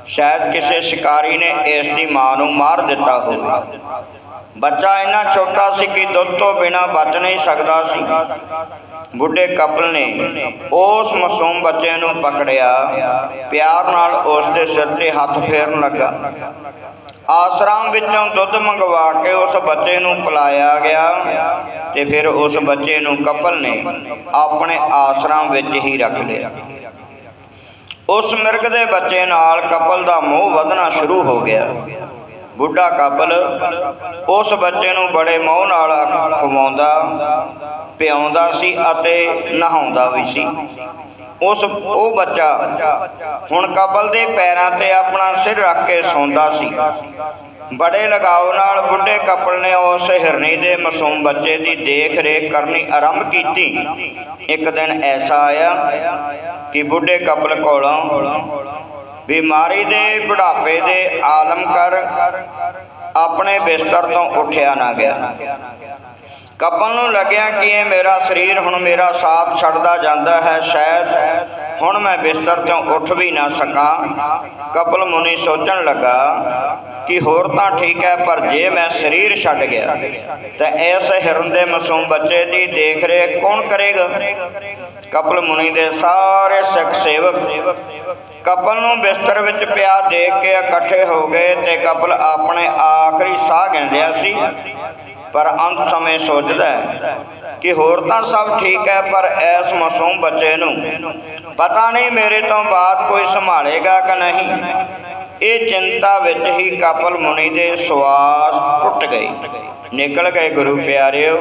ਸ਼ਾਇਦ ਕਿਸੇ ਸ਼ਿਕਾਰੀ ਨੇ ਇਸ ਦੀ ਮਾਂ ਨੂੰ ਮਾਰ ਦਿੱਤਾ ਹੋਵੇ। ਬੱਚਾ ਇੰਨਾ ਛੋਟਾ ਸੀ ਕਿ ਦੁੱਧ ਤੋਂ ਬਿਨਾ ਬਚ ਨਹੀਂ ਸਕਦਾ ਸੀ। ਬੁੱਢੇ ਕਪਲ ਨੇ ਉਸ ਮਾਸੂਮ ਬੱਚੇ ਨੂੰ ਪਕੜਿਆ। ਪਿਆਰ ਨਾਲ ਉਸ ਦੇ ਸਿਰ ਤੇ ਹੱਥ ਫੇਰਨ ਲੱਗਾ। ਆਸਰਾਮ ਵਿੱਚੋਂ ਦੁੱਧ ਮੰਗਵਾ ਕੇ ਉਸ ਬੱਚੇ ਨੂੰ ਪਿਲਾਇਆ ਗਿਆ ਤੇ ਫਿਰ ਉਸ ਬੱਚੇ ਨੂੰ ਕਪਲ ਨੇ ਆਪਣੇ ਆਸਰਾਮ ਵਿੱਚ ਹੀ ਰੱਖ ਲਿਆ। ਉਸ ਮਿਰਗ ਦੇ ਬੱਚੇ ਨਾਲ ਕਪਲ ਦਾ ਮੋਹ ਵਧਣਾ ਸ਼ੁਰੂ ਹੋ ਗਿਆ। ਬੁੱਢਾ ਕਪਲ, ਉਸ ਬੱਚੇ ਨੂੰ ਬੜੇ ਮੋਹ ਨਾਲ ਖਵਾਉਂਦਾ, ਪਿਆਉਂਦਾ ਸੀ ਅਤੇ ਨਹਾਉਂਦਾ ਵੀ ਸੀ। ਉਸ, ਉਹ ਬੱਚਾ ਹੁਣ ਕਪਲ ਦੇ ਪੈਰਾਂ ਤੇ ਆਪਣਾ ਸਿਰ ਰੱਖ ਕੇ ਸੌਂਦਾ ਸੀ। ਬੜੇ ਲਗਾਓ ਨਾਲ ਬੁੱਢੇ ਕਪਲ ਨੇ ਉਸ ਹਿਰਨੀ ਦੇ ਮਾਸੂਮ ਬੱਚੇ ਦੀ ਦੇਖ ਰੇਖ ਕਰਨੀ ਆਰੰਭ ਕੀਤੀ। ਇੱਕ ਦਿਨ ਐਸਾ ਆਇਆ ਕਿ ਬੁੱਢੇ ਕਪਲ ਕੋਲੋਂ ਬਿਮਾਰੀ ਦੇ ਬੁਢਾਪੇ ਦੇ ਆਲਮ ਕਰ, ਆਪਣੇ ਬਿਸਤਰ ਤੋਂ ਉੱਠਿਆ ਨਾ ਗਿਆ। ਕਪਲ ਨੂੰ ਲੱਗਿਆ ਕਿ ਇਹ ਮੇਰਾ ਸਰੀਰ ਹੁਣ ਮੇਰਾ ਸਾਥ ਛੱਡਦਾ ਜਾਂਦਾ ਹੈ, ਸ਼ਾਇਦ ਹੁਣ ਮੈਂ ਬਿਸਤਰ ਤੋਂ ਉੱਠ ਵੀ ਨਾ ਸਕਾਂ। ਕਪਲ ਮੁਨੀ ਸੋਚਣ ਲੱਗਾ ਕਿ ਹੋਰ ਤਾਂ ਠੀਕ ਹੈ, ਪਰ ਜੇ ਮੈਂ ਸਰੀਰ ਛੱਡ ਗਿਆ, ਤਾਂ ਇਸ ਹਿਰਨ ਦੇ ਮਾਸੂਮ ਬੱਚੇ ਦੀ ਦੇਖ ਰੇਖ ਕੌਣ ਕਰੇਗਾ? ਕਪਲ ਮੁਨੀ ਦੇ ਸਾਰੇ ਸਿੱਖ ਸੇਵਕ ਕਪਲ ਨੂੰ ਬਿਸਤਰ ਵਿੱਚ ਪਿਆ ਦੇਖ ਕੇ ਇਕੱਠੇ ਹੋ ਗਏ ਤੇ ਕਪਲ ਆਪਣੇ ਆਖਰੀ ਸਾਹ ਗਿੰਦਿਆ ਸੀ। ਪਰ ਅੰਤ ਸਮੇਂ ਸੋਚਦਾ ਕਿ ਹੋਰ ਤਾਂ ਸਭ ਠੀਕ ਹੈ, ਪਰ ਇਸ ਮਾਸੂਮ ਬੱਚੇ ਨੂੰ ਪਤਾ ਨਹੀਂ ਮੇਰੇ ਤੋਂ ਬਾਅਦ ਕੋਈ ਸੰਭਾਲੇਗਾ ਕਿ ਨਹੀਂ। ਇਹ ਚਿੰਤਾ ਵਿੱਚ ਹੀ ਕਪਲ ਮੁਨੀ ਦੇ ਸਵਾਸ ਟੁੱਟ ਗਏ। ਨਿਕਲ ਗਏ ਗੁਰੂ ਪਿਆਰਿਓ।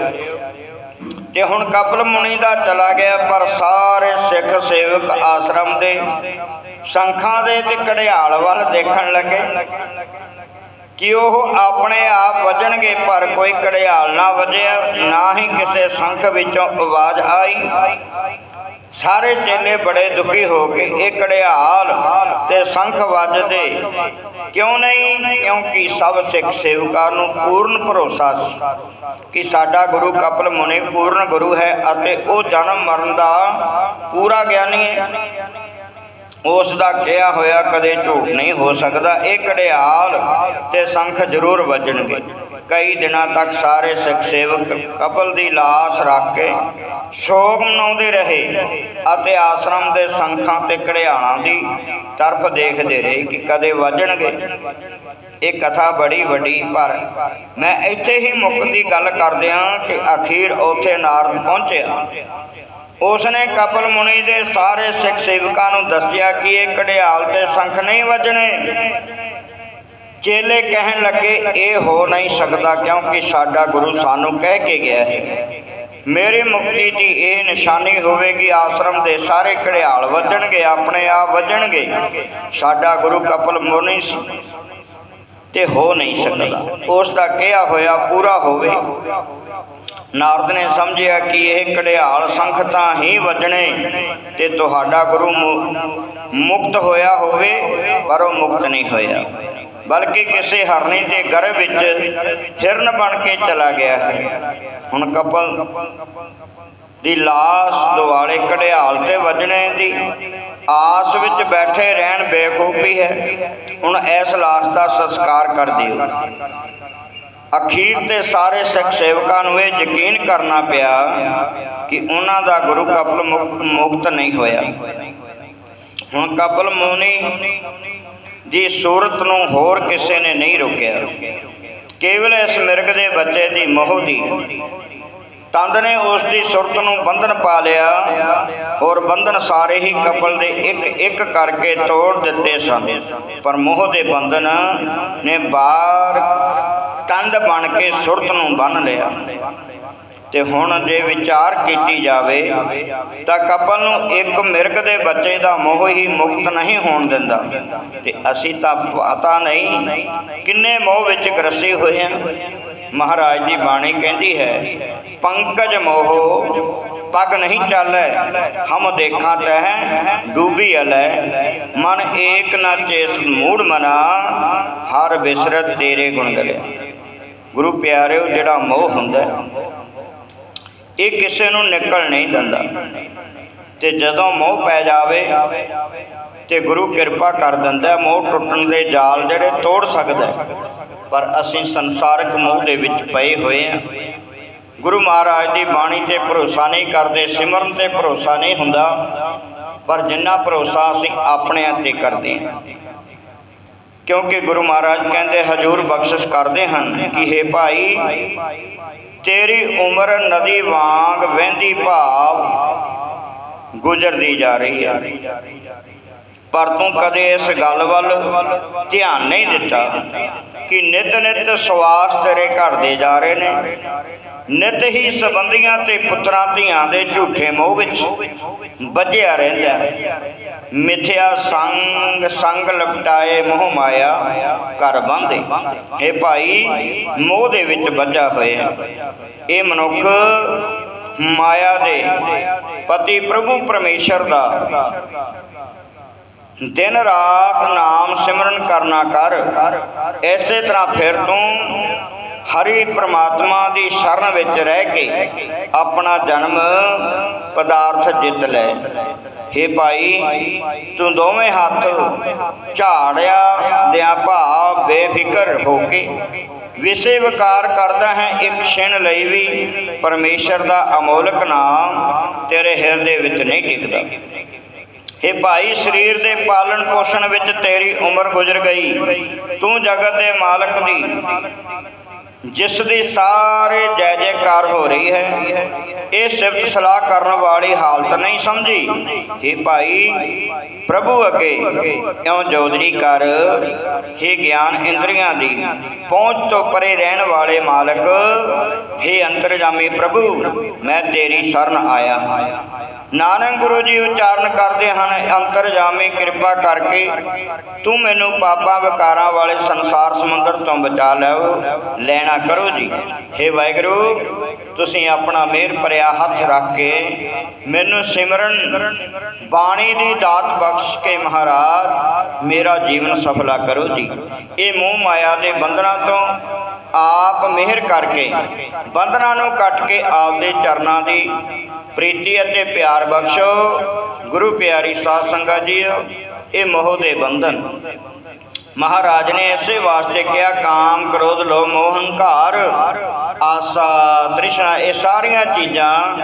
ਤੇ ਹੁਣ ਕਪਲ ਮੁਨੀ ਦਾ ਚਲਾ ਗਿਆ ਪਰ ਸਾਰੇ ਸਿੱਖ ਸੇਵਕ ਆਸ਼ਰਮ ਦੇ ਸੰਖਾਂ ਦੇ ਤੇ ਘੜਿਆਲ ਵੱਲ ਦੇਖਣ ਲੱਗੇ ਕਿ ਉਹ ਆਪਣੇ ਆਪ ਵਜਣਗੇ ਪਰ ਕੋਈ ਘੜਿਆਲ ਨਾ ਵਜਿਆ, ਨਾ ਹੀ ਕਿਸੇ ਸੰਖ ਵਿੱਚੋਂ ਆਵਾਜ਼ ਆਈ। ਸਾਰੇ ਚੇਲੇ ਬੜੇ ਦੁਖੀ ਹੋ ਕੇ ਇਹ ਘੜਿਆਲ ਤੇ ਸੰਖ ਵੱਜਦੇ। ਕਿਉਂ ਨਹੀਂ? ਕਿਉਂਕਿ ਸਭ ਸਿੱਖ ਸੇਵਕਾਂ ਨੂੰ ਪੂਰਨ ਭਰੋਸਾ ਸੀ ਕਿ ਸਾਡਾ ਗੁਰੂ ਕਪਲ ਮੁਨੀ ਪੂਰਨ ਗੁਰੂ ਹੈ ਅਤੇ ਉਹ ਜਨਮ ਮਰਨ ਦਾ ਪੂਰਾ ਗਿਆਨੀ ਹੈ। ਉਸ ਦਾ ਕਿਹਾ ਹੋਇਆ ਕਦੇ ਝੂਠ ਨਹੀਂ ਹੋ ਸਕਦਾ। ਇਹ ਘੜਿਆਲ ਤੇ ਸੰਖ ਜ਼ਰੂਰ ਵੱਜਣਗੇ। ਕਈ ਦਿਨਾਂ ਤੱਕ ਸਾਰੇ ਸਿੱਖ ਸੇਵਕ ਕਪਲ ਦੀ ਲਾਸ਼ ਰੱਖ ਕੇ ਸ਼ੋਕ ਮਨਾਉਂਦੇ ਰਹੇ ਅਤੇ ਆਸ਼ਰਮ ਦੇ ਸੰਖਾਂ ਤੇ ਘੜਿਆਲਾਂ ਦੀ ਤਰਫ ਦੇਖਦੇ ਰਹੇ ਕਿ ਕਦੇ ਵੱਜਣਗੇ। ਇਹ ਕਥਾ ਬੜੀ ਵੱਡੀ ਪਰ ਮੈਂ ਇੱਥੇ ਹੀ ਮੁੱਕ ਦੀ ਗੱਲ ਕਰਦਿਆਂ ਕਿ ਅਖੀਰ ਉੱਥੇ ਨਾਰਦ ਪਹੁੰਚਿਆ। ਉਸਨੇ ਕਪਲ ਮੁਨੀ ਦੇ ਸਾਰੇ ਸਿੱਖ ਸੇਵਕਾਂ ਨੂੰ ਦੱਸਿਆ ਕਿ ਇਹ ਘੜਿਆਲ ਤੇ ਸੰਖ ਨਹੀਂ ਵੱਜਣੇ। ਚੇਲੇ ਕਹਿਣ ਲੱਗੇ, ਇਹ ਹੋ ਨਹੀਂ ਸਕਦਾ ਕਿਉਂਕਿ ਸਾਡਾ ਗੁਰੂ ਸਾਨੂੰ ਕਹਿ ਕੇ ਗਿਆ ਹੈ। ਮੇਰੀ ਮੁਕਤੀ ਦੀ ਇਹ ਨਿਸ਼ਾਨੀ ਹੋਵੇਗੀ, ਆਸ਼ਰਮ ਦੇ ਸਾਰੇ ਘੜਿਆਲ ਵੱਜਣਗੇ, ਆਪਣੇ ਆਪ ਵੱਜਣਗੇ। ਸਾਡਾ ਗੁਰੂ ਕਪਲ ਮੁਨੀ ਸੀ ਤੇ ਹੋ ਨਹੀਂ ਸਕਦਾ। ਉਸ ਦਾ ਕਿਹਾ ਹੋਇਆ ਪੂਰਾ ਹੋਵੇ। ਨਾਰਦ ਨੇ ਸਮਝਿਆ ਕਿ ਇਹ ਘੜਿਆਲ ਸੰਖ ਤਾਂ ਹੀ ਵੱਜਣੇ ਤੇ ਤੁਹਾਡਾ ਗੁਰੂ ਮੁਕਤ ਹੋਇਆ ਹੋਵੇ, ਪਰ ਉਹ ਮੁਕਤ ਨਹੀਂ ਹੋਇਆ। ਬਲਕਿ ਕਿਸੇ ਹਰਨੀ ਦੇ ਗਰਭ ਵਿੱਚ ਹਿਰਨ ਬਣ ਕੇ ਚਲਾ ਗਿਆ ਹੈ। ਹੁਣ ਕਪਲ ਦੀ ਲਾਸ਼ ਦੁਆਲੇ ਘੜਿਆਲ ਤੇ ਵੱਜਣੇ ਦੀ ਆਸ ਵਿੱਚ ਬੈਠੇ ਰਹਿਣ ਬੇਕੂਫੀ ਹੈ। ਹੁਣ ਇਸ ਲਾਸ਼ ਦਾ ਸੰਸਕਾਰ ਕਰ ਦਿਓ। ਅਖੀਰ ਤੇ ਸਾਰੇ ਸਿੱਖ ਸੇਵਕਾਂ ਨੂੰ ਇਹ ਯਕੀਨ ਕਰਨਾ ਪਿਆ ਕਿ ਉਹਨਾਂ ਦਾ ਗੁਰੂ ਕਪਲ ਮੁਕ- ਮੁਕਤ ਨਹੀਂ ਹੋਇਆ। ਹੁਣ ਕਪਲ ਮੁਨੀ ਦੀ ਸੂਰਤ ਨੂੰ ਹੋਰ ਕਿਸੇ ਨੇ ਨਹੀਂ ਰੋਕਿਆ। ਕੇਵਲ ਇਸ ਮਿਰਗ ਦੇ ਬੱਚੇ ਦੀ ਮੋਹ ਦੀ। ਤੰਦ ਨੇ ਉਸ ਦੀ ਸੁਰਤ ਨੂੰ ਬੰਧਨ ਪਾ ਲਿਆ ਔਰ ਬੰਧਨ ਸਾਰੇ ਹੀ ਕਪਲ ਦੇ ਇੱਕ ਇੱਕ ਕਰਕੇ ਤੋੜ ਦਿੱਤੇ ਸਨ। ਪਰ ਮੋਹ ਦੇ ਬੰਧਨ ਨੇ ਬਾਹਰ ਤੰਦ ਬਣ ਕੇ ਸੁਰਤ ਨੂੰ ਬੰਨ ਲਿਆ। ਤੇ ਹੁਣ ਜੇ ਵਿਚਾਰ ਕੀਤੀ ਜਾਵੇ, ਤਾਂ ਕਪਲ ਨੂੰ ਇੱਕ ਮਿਰਗ ਦੇ ਬੱਚੇ ਦਾ ਮੋਹ ਹੀ ਮੁਕਤ ਨਹੀਂ ਹੋਣ ਦਿੰਦਾ। ਤੇ ਅਸੀਂ ਤਾਂ ਪਤਾ ਨਹੀਂ ਕਿੰਨੇ ਮੋਹ ਵਿੱਚ ਗਰਸੇ ਹੋਏ ਹਾਂ। ਮਹਾਰਾਜ ਦੀ ਬਾਣੀ ਕਹਿੰਦੀ ਹੈ, ਪੰਕਜ ਮੋਹ ਪਗ ਨਹੀਂ ਚਾਲੈ, ਹਮ ਦੇਖਾਂ ਤਹਿ ਡੂਬੀ ਅਲੈ। ਮਨ ਏਕ ਨਾ ਚੇਤ ਮੂੜ ਮਨਾ, ਹਰ ਬਿਸਰਤ ਤੇਰੇ ਗੁਣ ਗਲਿਆ। ਗੁਰੂ ਪਿਆਰਿਓ, ਜਿਹੜਾ ਮੋਹ ਹੁੰਦਾ ਇਹ ਕਿਸੇ ਨੂੰ ਨਿਕਲ ਨਹੀਂ ਦਿੰਦਾ। ਤੇ ਜਦੋਂ ਮੋਹ ਪੈ ਜਾਵੇ ਤੇ ਗੁਰੂ ਕਿਰਪਾ ਕਰ ਦਿੰਦਾ ਮੋਹ ਟੁੱਟਣ ਦੇ ਜਾਲ ਜਿਹੜੇ ਤੋੜ ਸਕਦਾ ਪਰ ਅਸੀਂ ਸੰਸਾਰਕ ਮੋਹ ਦੇ ਵਿੱਚ ਪਏ ਹੋਏ ਹਾਂ। ਗੁਰੂ ਮਹਾਰਾਜ ਦੀ ਬਾਣੀ ਤੇ ਭਰੋਸਾ ਨਹੀਂ ਕਰਦੇ, ਸਿਮਰਨ ਤੇ ਭਰੋਸਾ ਨਹੀਂ ਹੁੰਦਾ। ਪਰ ਜਿੰਨਾ ਭਰੋਸਾ ਅਸੀਂ ਆਪਣੇ ਤੇ ਕਰਦੇ ਹਾਂ। ਕਿਉਂਕਿ ਗੁਰੂ ਮਹਾਰਾਜ ਕਹਿੰਦੇ, ਹਜੂਰ ਬਖਸ਼ਿਸ਼ ਕਰਦੇ ਹਨ ਕਿ हे ਭਾਈ ਤੇਰੀ ਉਮਰ ਨਦੀ ਵਾਂਗ ਵਹਿੰਦੀ ਭਾਵ ਗੁਜ਼ਰਦੀ ਜਾ ਰਹੀ ਹੈ। ਪਰ ਤੂੰ ਕਦੇ ਇਸ ਗੱਲ ਵੱਲ ਧਿਆਨ ਨਹੀਂ ਦਿੱਤਾ ਕਿ ਨਿਤ ਨਿਤ ਸਵਾਸ ਤੇਰੇ ਘਰ ਦੇ ਜਾ ਰਹੇ ਨੇ। ਨਿਤ ਹੀ ਸੰਬੰਧੀਆਂ ਤੇ ਪੁੱਤਰਾਂ ਧੀਆਂ ਦੇ ਝੂਠੇ ਮੋਹ ਵਿੱਚ ਵੱਜਿਆ ਰਹਿੰਦਾ ਹੈ। ਮਿਥਿਆ ਸੰਗ ਸੰਗ ਲਪਟਾਏ ਮੋਹ ਮਾਇਆ ਕਰ ਬੰਦੇ ਇਹ ਭਾਈ ਮੋਹ ਦੇ ਵਿੱਚ ਵੱਜਾ ਹੋਇਆ ਇਹ ਮਨੁੱਖ ਮਾਇਆ ਦੇ ਪਤੀ ਪ੍ਰਭੂ ਪਰਮੇਸ਼ਰ ਦਾ ਦਿਨ ਰਾਤ ਨਾਮ ਸਿਮਰਨ ਕਰਨਾ ਕਰ। ਐਸੇ ਤਰ੍ਹਾਂ ਫਿਰ ਤੂੰ ਹਰੀ ਪ੍ਰਮਾਤਮਾ ਦੀ ਸ਼ਰਨ ਵਿੱਚ ਰਹਿ ਕੇ ਆਪਣਾ ਜਨਮ ਪਦਾਰਥ ਜਿੱਤ ਲੈ। ਹੇ ਭਾਈ, ਤੂੰ ਦੋਵੇਂ ਹੱਥ ਝਾੜਿਆ ਦਿਆਂ ਭਾਵ ਬੇਫਿਕਰ ਹੋ ਕੇ। ਵਿਸੇ ਵਿਕਾਰ ਕਰਦਾ ਹੈ ਇੱਕ ਛਿਣ ਲਈ ਵੀ ਪਰਮੇਸ਼ਰ ਦਾ ਅਮੋਲਕ ਨਾਮ ਤੇਰੇ ਹਿਰਦੇ ਵਿੱਚ ਨਹੀਂ ਟਿਕਦਾ। ਇਹ ਭਾਈ, ਸਰੀਰ ਦੇ ਪਾਲਣ ਪੋਸ਼ਣ ਵਿੱਚ ਤੇਰੀ ਉਮਰ ਗੁਜ਼ਰ ਗਈ। ਤੂੰ ਜਗਤ ਦੇ ਮਾਲਕ ਦੀ, ਜਿਸ ਦੀ ਸਾਰੇ ਜੈ ਜੈਕਾਰ ਹੋ ਰਹੀ ਹੈ, ਇਹ ਸਿਫਤ ਸਲਾਹ ਕਰਨ ਵਾਲੀ ਹਾਲਤ ਨਹੀਂ ਸਮਝੀ। ਹੇ ਭਾਈ, ਪ੍ਰਭੂ ਅੱਗੇ ਇਉਂ ਜੋਦਰੀ ਕਰ? ਹੇ ਗਿਆਨ ਇੰਦਰੀਆਂ ਦੀ, ਪਹੁੰਚ ਤੋਂ ਪਰੇ ਰਹਿਣ ਵਾਲੇ ਮਾਲਕ, ਹੇ ਅੰਤਰਜਾਮੀ ਪ੍ਰਭੂ, ਮੈਂ ਤੇਰੀ ਸ਼ਰਨ ਆਇਆ ਹਾਂ। ਨਾਨਕ ਗੁਰੂ ਜੀ ਉਚਾਰਨ ਕਰਦੇ ਹਨ, ਅੰਤਰਜਾਮੀ ਕਿਰਪਾ ਕਰਕੇ ਤੂੰ ਮੈਨੂੰ ਪਾਪਾਂ ਵਿਕਾਰਾਂ ਵਾਲੇ ਸੰਸਾਰ ਸਮੁੰਦਰ ਤੋਂ ਬਚਾ ਲਿਓ, ਲੈਣਾ ਕਰੋ ਜੀ। हे ਵਾਹਿਗੁਰੂ, ਤੁਸੀਂ ਆਪਣਾ ਮਿਹਰ ਭਰਿਆ ਹੱਥ ਰੱਖ ਕੇ ਮੈਨੂੰ ਸਿਮਰਨ ਬਾਣੀ ਦੀ ਦਾਤ ਬਖਸ਼ ਕੇ ਮਹਾਰਾਜ, ਮੇਰਾ ਜੀਵਨ ਸਫਲਾ ਕਰੋ ਜੀ। ਇਹ ਮੋਹ ਮਾਇਆ ਦੇ ਬੰਧਨਾਂ ਤੋਂ ਆਪ ਮਿਹਰ ਕਰਕੇ, ਬੰਧਨਾਂ ਨੂੰ ਕੱਟ ਕੇ ਆਪਦੇ ਚਰਨਾਂ ਦੀ ਪ੍ਰੀਤੀ ਅਤੇ ਪਿਆਰ ਬਖਸ਼ੋ, ਗੁਰੂ ਪਿਆਰੀ ਸਾਧ ਸੰਗਤ ਜੀਓ, ਇਹ ਮੋਹ ਦੇ ਬੰਧਨ। ਮਹਾਰਾਜ ਨੇ ਇਸੇ ਵਾਸਤੇ ਕਿਹਾ, ਕਾਮ ਕ੍ਰੋਧ ਲੋਭ ਮੋਹ ਹੰਕਾਰ, ਆਸਾ ਤ੍ਰਿਸ਼ਨਾ, ਇਹ ਸਾਰੀਆਂ ਚੀਜ਼ਾਂ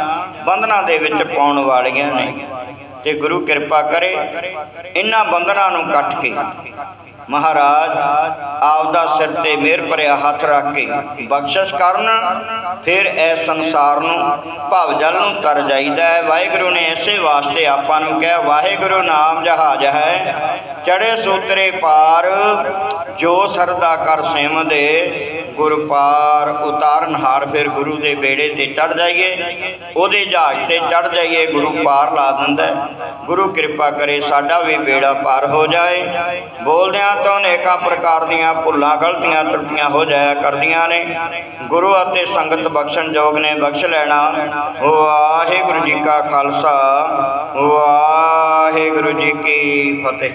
ਬੰਧਨਾਂ ਦੇ ਵਿੱਚ ਪਾਉਣ ਵਾਲੀਆਂ ਨੇ। ਤੇ ਗੁਰੂ ਕਿਰਪਾ ਕਰੇ, ਇਹਨਾਂ ਬੰਧਨਾਂ ਨੂੰ ਕੱਟ ਕੇ ਮਹਾਰਾਜ, ਆਪਦਾ ਸਿਰ ਤੇ ਮਿਹਰ ਭਰਿਆ ਹੱਥ ਰੱਖ ਕੇ ਬਖਸ਼ਿਸ਼ ਕਰਨ, ਫਿਰ ਇਸ ਸੰਸਾਰ ਨੂੰ ਭਵ ਜਲ ਨੂੰ ਤਰ ਜਾਈਦਾ ਹੈ। ਵਾਹਿਗੁਰੂ ਨੇ ਇਸੇ ਵਾਸਤੇ ਆਪਾਂ ਨੂੰ ਕਿਹਾ, ਵਾਹਿਗੁਰੂ ਨਾਮ ਜਹਾਜ ਹੈ। ਚੜੇ ਸੂਤਰੇ ਪਾਰ ਜੋ ਸਰਦਾ ਕਰ ਸਿਮ ਦੇ ਗੁਰ ਪਾਰ ਉਤਾਰਨ ਹਾਰ, ਫਿਰ ਗੁਰੂ ਦੇ ਬੇੜੇ ਤੇ ਚੜ ਜਾਈਏ। ਉਹਦੇ ਜਹਾਜ਼ ਤੇ ਚੜ ਜਾਈਏ, ਗੁਰੂ ਪਾਰ ਲਾ ਦਿੰਦਾ ਗੁਰੂ ਕਿਰਪਾ ਕਰੇ ਸਾਡਾ ਵੀ ਬੇੜਾ ਪਾਰ ਹੋ ਜਾਏ। ਬੋਲਦਿਆਂ ਤੋਂ ਅਨੇਕਾਂ ਪ੍ਰਕਾਰ ਦੀਆਂ ਭੁੱਲਾਂ, ਗਲਤੀਆਂ ਤਰੁੱਟੀਆਂ ਹੋ ਜਾਇਆ ਕਰਦੀਆਂ ਨੇ। ਗੁਰੂ ਅਤੇ ਸੰਗਤ ਬਖਸ਼ਣ ਜੋਗ ਨੇ, ਬਖਸ਼ ਲੈਣਾ। ਵਾਹਿਗੁਰੂ ਜੀ ਕਾ ਖਾਲਸਾ, ਵਾਹਿਗੁਰੂ ਜੀ ਕੀ ਫਤਿਹ।